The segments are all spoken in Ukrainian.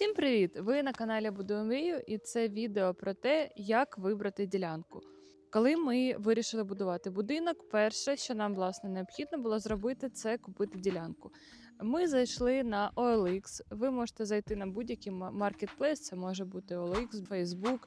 Всім привіт! Ви на каналі Будую мрію, і це відео про те, як вибрати ділянку. Коли ми вирішили будувати будинок, перше, що нам власне необхідно було зробити, це купити ділянку. Ми зайшли на OLX. Ви можете зайти на будь-який маркетплейс, це може бути OLX, Facebook,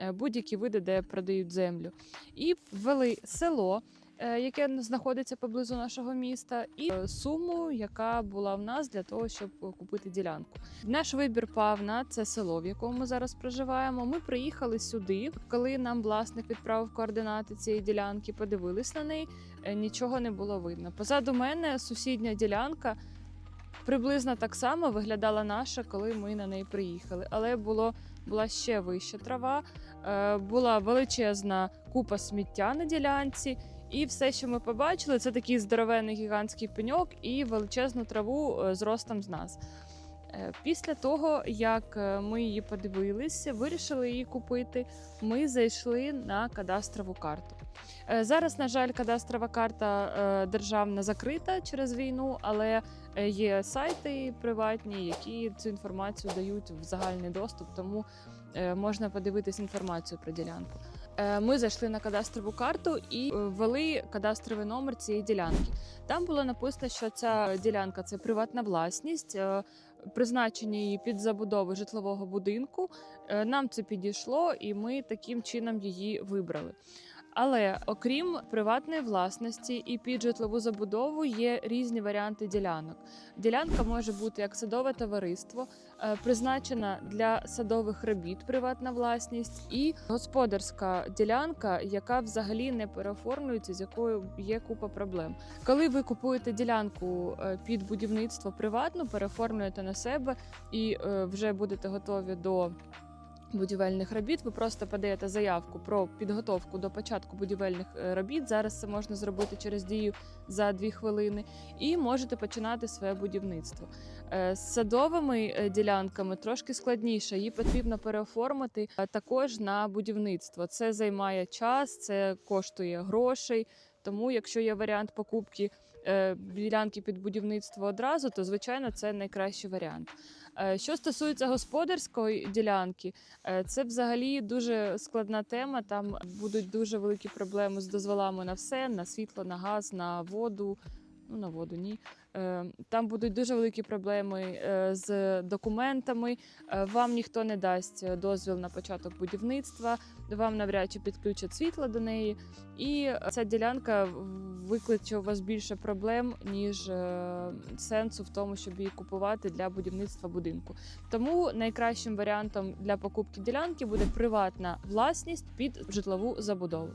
е, будь-які види, де продають землю. І ввели село, яке знаходиться поблизу нашого міста, і е, суму, яка була в нас для того, щоб е, купити ділянку. Наш вибір пав на це село, в якому ми зараз проживаємо. Ми приїхали сюди, коли нам власник відправив координати цієї ділянки, подивились на неї. е, Нічого не було видно. Позаду мене сусідня ділянка. Приблизно так само виглядала наша, коли ми на неї приїхали. Але було, була ще вища трава, е, була величезна купа сміття на ділянці, і все, що ми побачили, це такий здоровенний гігантський пеньок і величезну траву е, з ростом з нас. Е, Після того, як е, ми її подивилися, вирішили її купити. Ми зайшли на кадастрову карту. Зараз, на жаль, кадастрова карта державна закрита через війну, але є сайти приватні, які цю інформацію дають в загальний доступ, тому можна подивитись інформацію про ділянку. Е, Ми зайшли на кадастрову карту і е, ввели кадастровий номер цієї ділянки. Там було написано, що ця ділянка це приватна власність. е, Призначення її під забудову житлового будинку. Нам це підійшло, і ми таким чином її вибрали. Але окрім приватної власності і під житлову забудову є різні варіанти ділянок. Ділянка може бути як садове товариство, е, призначена для садових робіт, приватна власність, і господарська ділянка, яка взагалі не переоформлюється, з якою є купа проблем. Коли ви купуєте ділянку е, під будівництво приватну, переоформлюєте на себе і е, вже будете готові до будівельних робіт. Ви просто подаєте заявку про підготовку до початку будівельних е, робіт. Зараз це можна зробити через дію за дві хвилини, і можете починати своє будівництво. Е, З садовими е, ділянками трошки складніше. Її потрібно переоформити також на будівництво. Це займає час, це коштує грошей. Тому, якщо є варіант покупки ділянки під будівництво одразу, то звичайно це найкращий варіант. Е, Що стосується господарської ділянки, е, це взагалі дуже складна тема. Там будуть дуже великі проблеми з дозволами на все: на світло, на газ, на воду. Ну, на воду ні. Е, Там будуть дуже великі проблеми е, з документами. Е, Вам ніхто не дасть дозвіл на початок будівництва, вам навряд чи підключать світло до неї. І ця ділянка викличе у вас більше проблем, ніж сенсу в тому, щоб її купувати для будівництва будинку. Тому найкращим варіантом для покупки ділянки буде приватна власність під житлову забудову.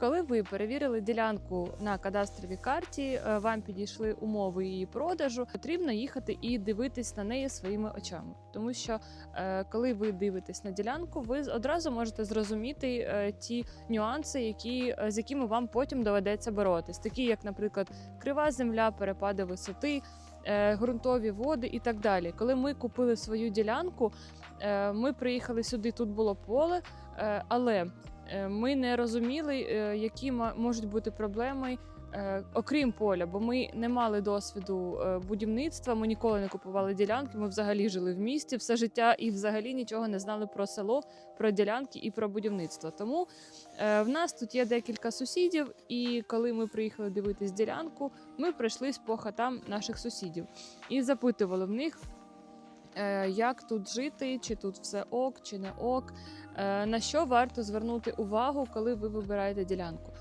Коли ви перевірили ділянку на кадастровій карті, е, вам підійшли умови її продажу, потрібно їхати і дивитись на неї своїми очами. Тому що е, коли ви дивитесь на ділянку, ви одразу можете зрозуміти е, ті нюанси, які, з якими вам потім доведеться боротись, такі як, наприклад, крива земля, перепади висоти, ґрунтові води і так далі. Коли ми купили свою ділянку, ми приїхали сюди, тут було поле, але ми не розуміли, е, які можуть бути проблеми. е, Окрім поля, бо ми не мали досвіду е, будівництва, ми ніколи не купували ділянки. Ми взагалі жили в місті все життя і взагалі нічого не знали про село, про ділянки і про будівництво. Тому е, в нас тут є декілька сусідів, і коли ми приїхали дивитись ділянку, ми пройшлись по хатам наших сусідів і запитували в них, е, як тут жити, чи тут все ок, чи не ок, е, на що варто звернути увагу, коли ви вибираєте ділянку.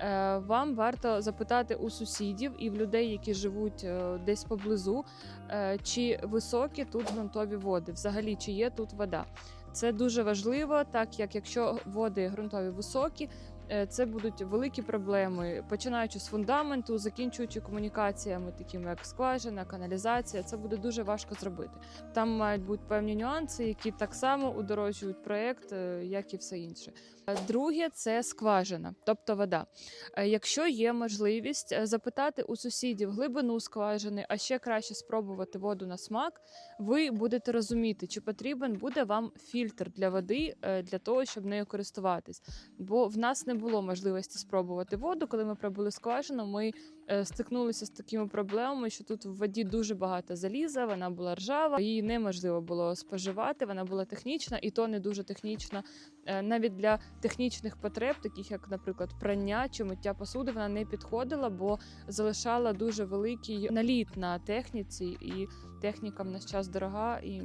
Е, Вам варто запитати у сусідів і в людей, які живуть е, десь поблизу, е, чи високі тут ґрунтові води, взагалі чи є тут вода. Це дуже важливо, так як якщо води ґрунтові високі, е, це будуть великі проблеми, починаючи з фундаменту, закінчуючи комунікаціями, такими як скважина, каналізація. Це буде дуже важко зробити. Там мають бути певні нюанси, які так само удорожують проект, е, як і все інше. Е, Друге це скважина, тобто вода. Е, Якщо є можливість е, запитати у сусідів глибину скважини, а ще краще спробувати воду на смак, ви будете розуміти, чи потрібен буде вам фільтр для води е, для того, щоб нею користуватись. Бо в нас не було можливості спробувати воду. Коли ми пробули скважину, ми е, стикнулися з такими проблемами, що тут в воді дуже багато заліза, вона була ржава, її неможливо було споживати. Вона була технічна, і то не дуже технічна. Е, Навіть для технічних потреб, таких як, наприклад, прання чи миття посуди, вона не підходила, бо залишала дуже великий наліт на техніці, і техніка в наш час дорога, і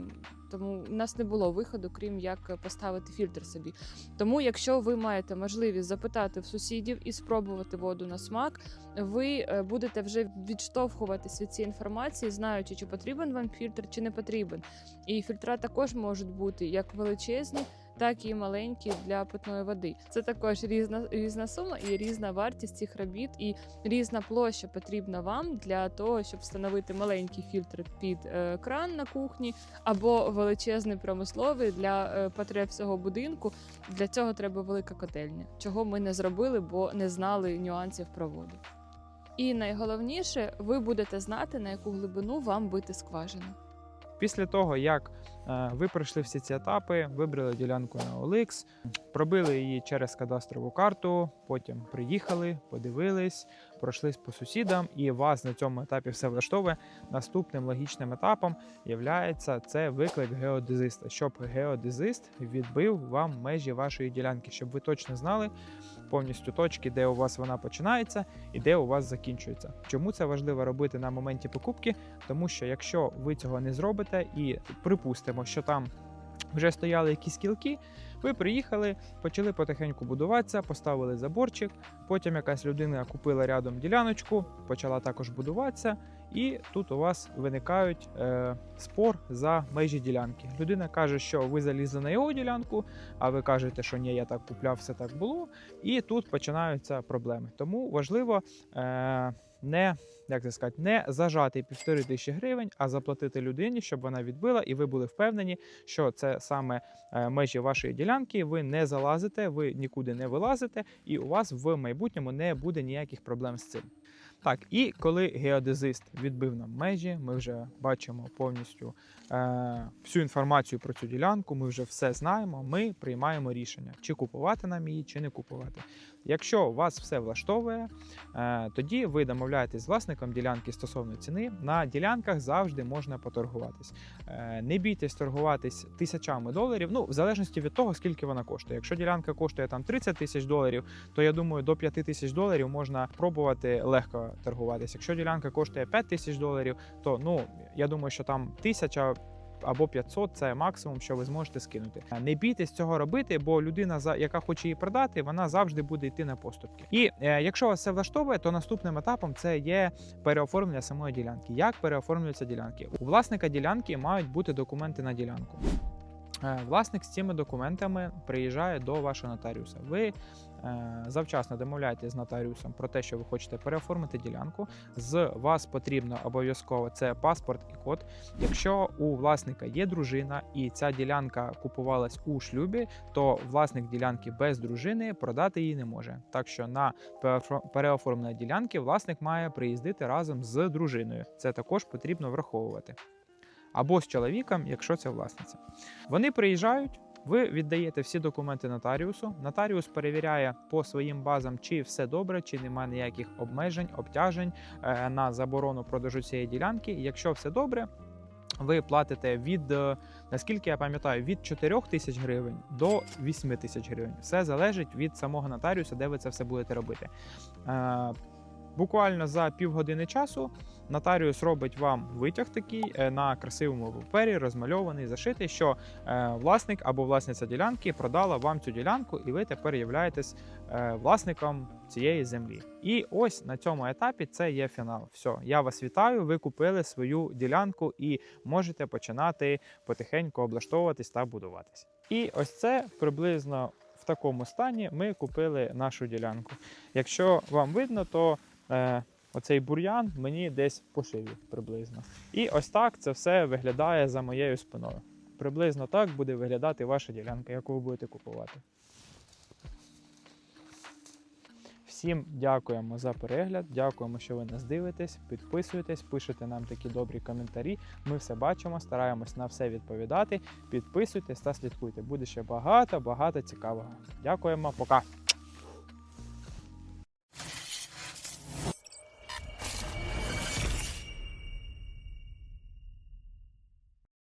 тому в нас не було виходу, крім як поставити фільтр собі. Тому, якщо ви маєте можливість запитати в сусідів і спробувати воду на смак, ви е, будете вже відштовхуватись від цієї інформації, знаючи, чи потрібен вам фільтр, чи не потрібен. І фільтра також можуть бути як величезні. Так і маленькі для питної води. Це також різна різна сума і різна вартість цих робіт, і різна площа потрібна вам для того, щоб встановити маленький фільтр під е, кран на кухні, або величезний промисловий для е, потреб всього будинку. Для цього треба велика котельня, чого ми не зробили, бо не знали нюансів про воду. І найголовніше, ви будете знати, на яку глибину вам бити скважину. Після того, як е, ви пройшли всі ці етапи, вибрали ділянку на OLX, пробили її через кадастрову карту, потім приїхали, подивились, пройшлись по сусідам, і вас на цьому етапі все влаштовує. Наступним логічним етапом є це виклик геодезиста, щоб геодезист відбив вам межі вашої ділянки, щоб ви точно знали повністю точки, де у вас вона починається і де у вас закінчується. Чому це важливо робити на моменті покупки? Тому що якщо ви цього не зробите, і припустимо, що там вже стояли якісь кілки, ви приїхали, почали потихеньку будуватися, поставили заборчик. Потім якась людина купила рядом діляночку, почала також будуватися, і тут у вас виникають е, спор за межі ділянки. Людина каже, що ви залізли на його ділянку, а ви кажете, що ні, я так купляв, все так було. І тут починаються проблеми. Тому важливо. Е, не як це сказати, не зажати півтори тисячі гривень, а заплатити людині, щоб вона відбила, і ви були впевнені, що це саме е, межі вашої ділянки. Ви не залазите, ви нікуди не вилазите, і у вас в майбутньому не буде ніяких проблем з цим. Так, і коли геодезист відбив нам межі, ми вже бачимо повністю е, всю інформацію про цю ділянку. Ми вже все знаємо. Ми приймаємо рішення, чи купувати нам її, чи не купувати. Якщо вас все влаштовує, е, тоді ви домовляєтесь з власником ділянки стосовно ціни. На ділянках завжди можна поторгуватись. Е, Не бійтесь торгуватись тисячами доларів, ну в залежності від того, скільки вона коштує. Якщо ділянка коштує там 30 тисяч доларів, то я думаю, до 5 тисяч доларів можна пробувати легко торгуватись. Якщо ділянка коштує 5 тисяч доларів, то ну я думаю, що там тисяча або 500 – це максимум, що ви зможете скинути. Не бійтесь цього робити, бо людина, яка хоче її продати, вона завжди буде йти на поступки. І е, якщо вас це влаштовує, то наступним етапом це є переоформлення самої ділянки. Як переоформлюються ділянки? У власника ділянки мають бути документи на ділянку. Е, Власник з цими документами приїжджає до вашого нотаріуса. Ви е, завчасно домовляєтесь з нотаріусом про те, що ви хочете переоформити ділянку. З вас потрібно обов'язково це паспорт і код. Якщо у власника є дружина і ця ділянка купувалась у шлюбі, то власник ділянки без дружини продати її не може. Так що на переофор- переоформлення ділянки власник має приїздити разом з дружиною. Це також потрібно враховувати. Або з чоловіком, якщо це власниця. Вони приїжджають. Ви віддаєте всі документи нотаріусу. Нотаріус перевіряє по своїм базам, чи все добре, чи немає ніяких обмежень, обтяжень е, на заборону продажу цієї ділянки. Якщо все добре, ви платите від, е, наскільки я пам'ятаю, від 4 тисяч гривень до 8 тисяч гривень. Все залежить від самого нотаріуса, де ви це все будете робити. Буквально за півгодини часу нотаріус робить вам витяг такий е, на красивому папері, розмальований, зашитий, що е, власник або власниця ділянки продала вам цю ділянку, і ви тепер являєтесь е, власником цієї землі. І ось на цьому етапі це є фінал. Все, я вас вітаю. Ви купили свою ділянку і можете починати потихеньку облаштовуватись та будуватись. І ось це приблизно в такому стані ми купили нашу ділянку. Якщо вам видно, то е, оцей бур'ян мені десь по шиї приблизно. І ось так це все виглядає за моєю спиною. Приблизно так буде виглядати ваша ділянка, яку ви будете купувати. Всім дякуємо за перегляд, дякуємо, що ви нас дивитесь, підписуєтесь, пишете нам такі добрі коментарі. Ми все бачимо, стараємось на все відповідати. Підписуйтесь та слідкуйте. Буде ще багато, багато цікавого. Дякуємо, пока!